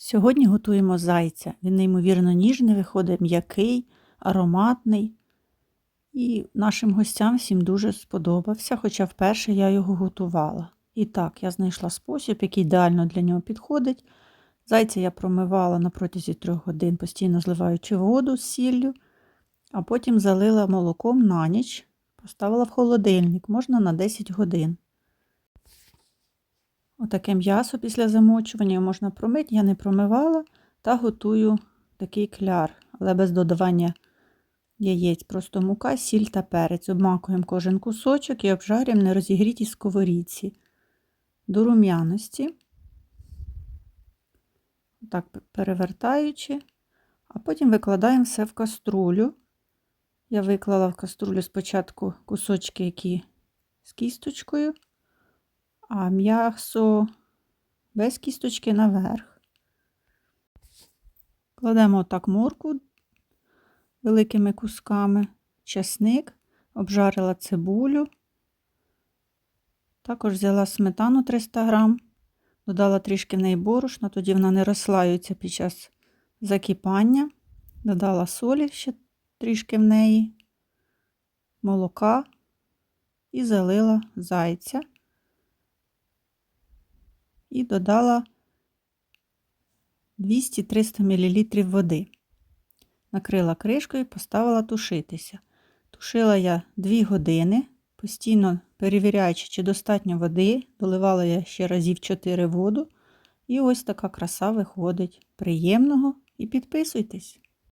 Сьогодні готуємо зайця. Він неймовірно ніжний, виходить м'який, ароматний. І нашим гостям всім дуже сподобався, хоча вперше я його готувала. І так, я знайшла спосіб, який ідеально для нього підходить. Зайця я промивала на протязі трьох годин, постійно зливаючи воду з сіллю, а потім залила молоком на ніч, поставила в холодильник, можна на 10 годин. Отаке м'ясо після замочування можна промити, я не промивала та готую такий кляр, але без додавання яєць. Просто мука, сіль та перець. Обмакуємо кожен кусочок і обжарюємо на розігрітій сковорідці до рум'яності. Так, перевертаючи, а потім викладаємо все в каструлю. Я виклала в каструлю спочатку кусочки, які з кісточкою, а м'ясо без кісточки наверх. Кладемо отак морку великими кусками, чесник, обжарила цибулю. Також взяла сметану 300 грам, додала трішки в неї борошна, тоді вона не розслаюється під час закипання. Додала солі ще трішки в неї, молока і залила зайця. І додала 200-300 мл води. Накрила кришкою і поставила тушитися. Тушила я 2 години, постійно перевіряючи, чи достатньо води, доливала я ще разів 4 воду. І ось така краса виходить. Приємного і підписуйтесь!